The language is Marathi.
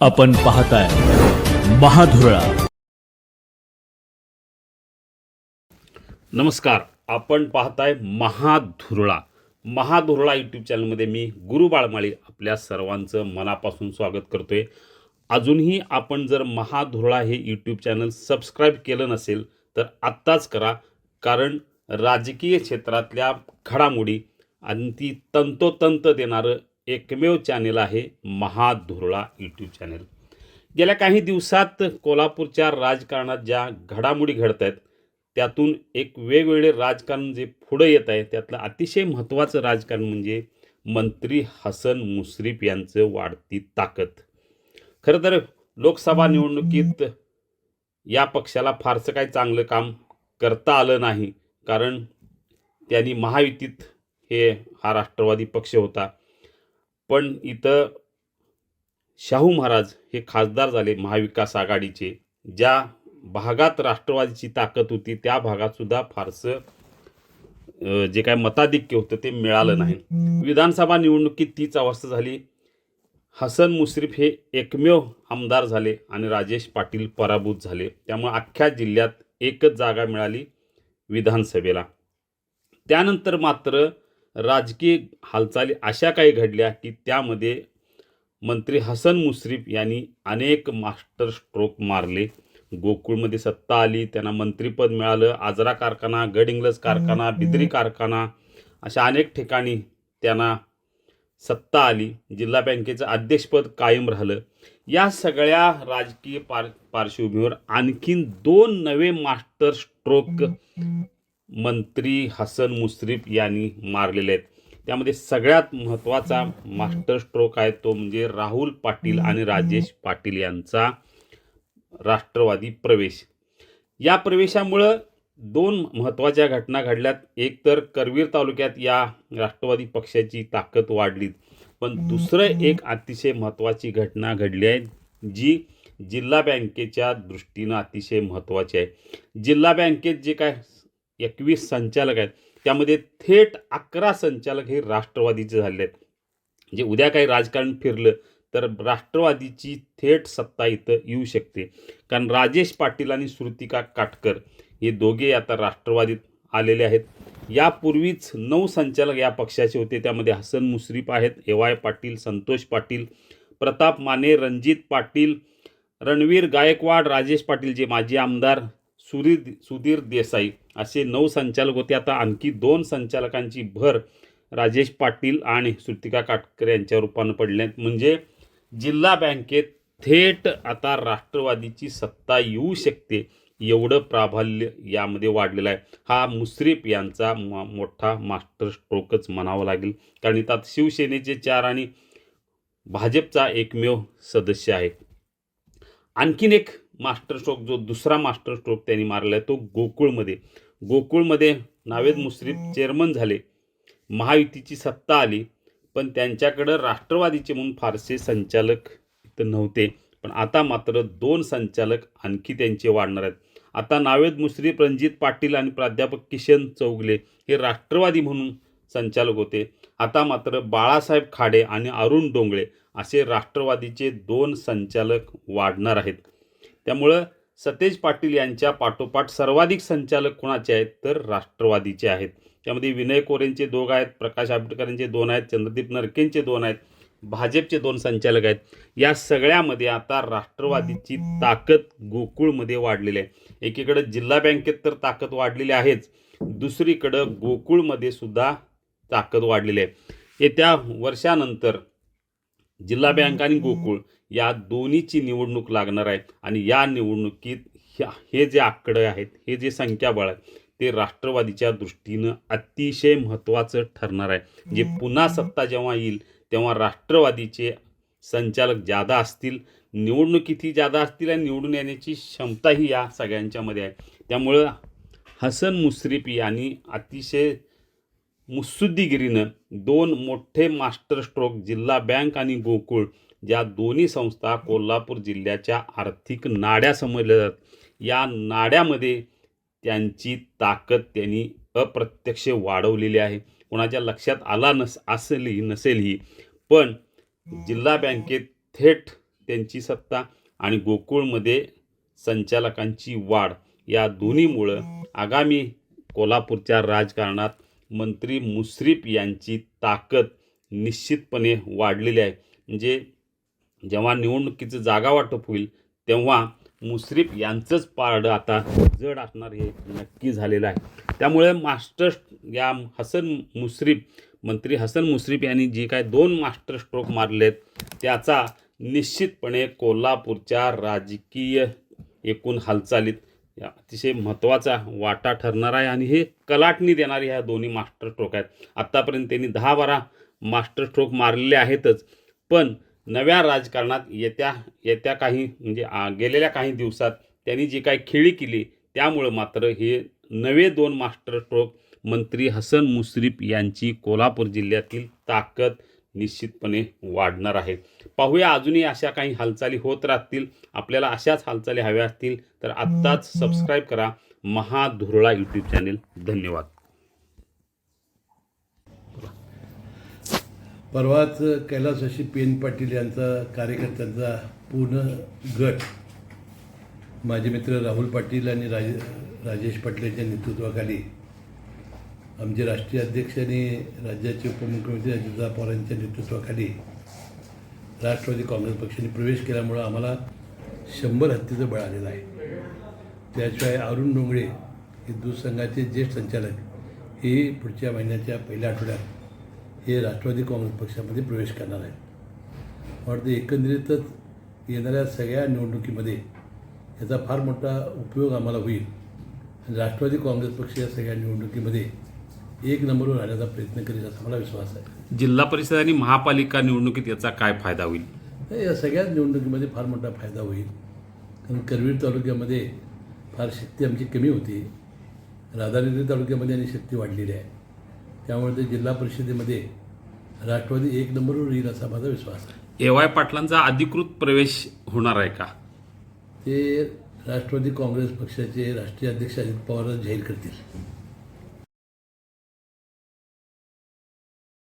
आपण पाहताय महाधुरळा. नमस्कार आपण पाहताय महाधुरळा. महाधुरळा यूट्यूब चॅनलमध्ये मी गुरु बाळमाळी आपल्या सर्वांचं मनापासून स्वागत करतोय. अजूनही आपण जर महाधुरळा हे यूट्यूब चॅनल सबस्क्राईब केलं नसेल तर आत्ताच करा कारण राजकीय क्षेत्रातल्या घडामोडी आणि ती तंतोतंत देणारं एकमेव चॅनेल आहे महाधुरळा यूट्यूब चॅनेल. गेल्या काही दिवसात कोल्हापूरच्या राजकारणात ज्या घडामोडी घडत आहेत त्यातून एक वेगवेगळे राजकारण जे पुढं येत आहे त्यातलं अतिशय महत्त्वाचं राजकारण म्हणजे मंत्री हसन मुश्रीफ यांचं वाढती ताकद. खरं तर लोकसभा निवडणुकीत या पक्षाला फारसं काही चांगलं काम करता आलं नाही कारण त्यांनी महायुतीत हे हा राष्ट्रवादी पक्ष होता. पण इथं शाहू महाराज हे खासदार झाले महाविकास आघाडीचे. ज्या भागात राष्ट्रवादीची ताकद होती त्या भागात सुद्धा फारसं जे काय मताधिक्य होतं ते मिळालं नाही. विधानसभा निवडणुकीत तीच अवस्था झाली. हसन मुश्रीफ हे एकमेव आमदार झाले आणि राजेश पाटील पराभूत झाले. त्यामुळे अख्ख्या जिल्ह्यात एकच जागा मिळाली विधानसभेला. त्यानंतर मात्र राजकीय हालचाली अशा काही घडल्या की त्यामध्ये मंत्री हसन मुश्रीफ यांनी अनेक मास्टर स्ट्रोक मारले. गोकुळमध्ये सत्ता आली त्यांना मंत्रिपद मिळालं आजरा कारखाना गडहिंग्लज कारखाना बिद्री कारखाना अशा अनेक ठिकाणी त्यांना सत्ता आली. जिल्हा बँकेचं अध्यक्षपद कायम राहिलं. या सगळ्या राजकीय पार पार्श्वभूमीवर आणखीन दोन नवे मास्टर स्ट्रोक मंत्री हसन मुश्रीफ यांनी मारलेले आहेत. त्यामध्ये सगळ्यात महत्त्वाचा मास्टर स्ट्रोक आहे तो म्हणजे राहुल पाटील आणि राजेश पाटील यांचा राष्ट्रवादी प्रवेश. या प्रवेशामुळं दोन महत्त्वाच्या घटना घडल्यात. एक तर करवीर तालुक्यात या राष्ट्रवादी पक्षाची ताकद वाढली पण दुसरं एक अतिशय महत्त्वाची घटना घडली आहे जी जिल्हा बँकेच्या दृष्टीनं अतिशय महत्त्वाची आहे. जिल्हा बँकेत जे काय एकवीस संचालक आहेत. त्यामध्ये थेट अकरा संचालक हे राष्ट्रवादीचे झाले आहेत. म्हणजे उद्या काही राजकारण फिरलं तर राष्ट्रवादीची थेट सत्ता इथं येऊ शकते. कारण राजेश पाटील आणि श्रुतिका काटकर हे दोघे आता राष्ट्रवादीत आलेले आहेत. यापूर्वीच नऊ संचालक या पक्षाचे होते. त्यामध्ये हसन मुश्रीफ आहेत एवाय पाटील संतोष पाटील प्रताप माने रणजित पाटील रणवीर गायकवाड राजेश पाटील जे माजी आमदार सुधीर सुधीर देसाई असे नऊ संचालक होते. आता आणखी दोन संचालकांची भर राजेश पाटील आणि श्रुतिका काटकर यांच्या रूपानं पडले आहेत म्हणजे जिल्हा बँकेत थेट आता राष्ट्रवादीची सत्ता येऊ शकते एवढं प्राबल्य यामध्ये वाढलेलं आहे. हा मुश्रीफ यांचा मोठा मास्टर स्ट्रोकच म्हणावा लागेल. कारण इथं शिवसेनेचे चार आणि भाजपचा एकमेव सदस्य आहे. आणखीन एक मास्टर स्ट्रोक जो दुसरा मास्टर स्ट्रोक त्यांनी मारला आहे तो गोकुळमध्ये. गोकुळमध्ये नावेद मुश्रीफ चेअरमन झाले. महायुतीची सत्ता आली पण त्यांच्याकडं राष्ट्रवादीचे म्हणून फारसे संचालक इथं नव्हते. पण आता मात्र दोन संचालक आणखी त्यांचे वाढणार आहेत. आता नावेद मुश्रीफ रणजित पाटील आणि प्राध्यापक किशन चौगले हे राष्ट्रवादी म्हणून संचालक होते. आता मात्र बाळासाहेब खाडे आणि अरुण डोंगळे असे राष्ट्रवादीचे दोन संचालक वाढणार आहेत. त्यामुळं सतेज पाटील यांच्या पाठोपाठ सर्वाधिक संचालक कोणाचे आहेत? तर राष्ट्रवादीचे आहेत. त्यामध्ये विनय कोरेंचे दोघ आहेत प्रकाश आंबेडकरांचे दोन आहेत चंद्रदीप नरकेंचे दोन आहेत भाजपचे दोन संचालक आहेत. या सगळ्यामध्ये आता राष्ट्रवादीची ताकद गोकुळमध्ये वाढलेली आहे. एकीकडं जिल्हा बँकेत तर ताकद वाढलेली आहेच दुसरीकडं गोकुळमध्ये सुद्धा ताकद वाढलेली आहे. येत्या वर्षानंतर जिल्हा बँक आणि गोकुळ या दोन्हीची निवडणूक लागणार आहे. आणि या निवडणुकीत ह्या- हे जे आकडे आहेत हे जे संख्याबळ आहे ते राष्ट्रवादीच्या दृष्टीनं अतिशय महत्त्वाचं ठरणार आहे. जे पुन्हा सत्ता जेव्हा येईल तेव्हा राष्ट्रवादीचे संचालक जादा असतील निवडणुकीतही जादा असतील आणि निवडून येण्याची क्षमताही या सगळ्यांच्यामध्ये आहे. त्यामुळं हसन मुश्रीफ यांनी अतिशय मुत्सुद्दीगिरीनं दोन मोठे मास्टर स्ट्रोक जिल्हा बँक आणि गोकुळ ज्या दोन्ही संस्था कोल्हापूर जिल्ह्याच्या आर्थिक नाड्या समजल्या जातात या नाड्यामध्ये त्यांची ताकद त्यांनी अप्रत्यक्ष वाढवलेली आहे. कोणाच्या लक्षात आला नस असेलही नसेलही. पण जिल्हा बँकेत थेट त्यांची सत्ता आणि गोकुळमध्ये संचालकांची वाढ या दोन्हीमुळं आगामी कोल्हापूरच्या राजकारणात मंत्री मुश्रीफ यांची ताकद निश्चितपणे वाढलेली आहे. म्हणजे जेव्हा निवडणुकीचं जागा वाटप होईल तेव्हा मुश्रीफ यांचंच पारडं आता जड असणार हे नक्की झालेलं आहे. त्यामुळे मास्टर या हसन मुश्रीफ मंत्री हसन मुश्रीफ यांनी जे काय दोन मास्टर स्ट्रोक मारलेत त्याचा निश्चितपणे कोल्हापूरच्या राजकीय एकूण हालचालीत या अतिशय महत्त्वाचा वाटा ठरणार आहे आणि हे कलाटणी देणारी ह्या दोन्ही मास्टर स्ट्रोक आहेत. आत्तापर्यंत त्यांनी दहा बारा मास्टर स्ट्रोक मारलेले आहेतच. पण नव्या राजकारणात येत्या येत्या काही म्हणजे आ, गेलेल्या काही दिवसात त्यांनी जी काही खेळी केली त्यामुळं मात्र हे नवे दोन मास्टर स्ट्रोक मंत्री हसन मुश्रीफ यांची कोल्हापूर जिल्ह्यातील ताकद निश्चितपणे वाढणार आहे पाहूया अजूनही अशा काही हालचाली होत राहतील. आपल्याला अशाच हालचाली हव्या असतील तर आत्ताच सबस्क्राईब करा. महाधुरळा यूट्यूब चॅनेल धन्यवाद. परवाच कैलासवासी पेन पाटील यांचा कार्यकर्त्यांचा पूर्ण गट माझे मित्र राहुल पाटील आणि राजे राजेश पाटील यांच्या नेतृत्वाखाली आमचे राष्ट्रीय अध्यक्ष आणि राज्याचे उपमुख्यमंत्री अजितदा पवार यांच्या नेतृत्वाखाली राष्ट्रवादी काँग्रेस पक्षाने प्रवेश केल्यामुळं आम्हाला शंभर हत्तीचं बळ आलेलं आहे. त्याशिवाय अरुण डोंगळे हे दूध संघाचे ज्येष्ठ संचालक हे पुढच्या महिन्याच्या पहिल्या आठवड्यात हे राष्ट्रवादी काँग्रेस पक्षामध्ये प्रवेश करणार आहेत. वाटतं एकंदरीतच येणाऱ्या सगळ्या निवडणुकीमध्ये याचा फार मोठा उपयोग आम्हाला होईल. आणि राष्ट्रवादी काँग्रेस पक्ष या सगळ्या निवडणुकीमध्ये एक नंबरवर राहण्याचा प्रयत्न करेल असा मला विश्वास आहे. जिल्हा परिषद आणि महापालिका निवडणुकीत याचा काय फायदा होईल? या सगळ्याच निवडणुकीमध्ये फार मोठा फायदा होईल. कारण करवीर तालुक्यामध्ये फार शक्ती आमची कमी होती. राधानगरी तालुक्यामध्ये आणि शक्ती वाढलेली आहे. त्यामुळे ते जिल्हा परिषदेमध्ये राष्ट्रवादी एक नंबरवर येईल असा माझा विश्वास आहे. ए वाय पाटलांचा अधिकृत प्रवेश होणार आहे का? ते राष्ट्रवादी काँग्रेस पक्षाचे राष्ट्रीय अध्यक्ष अजित पवार जाहीर करतील.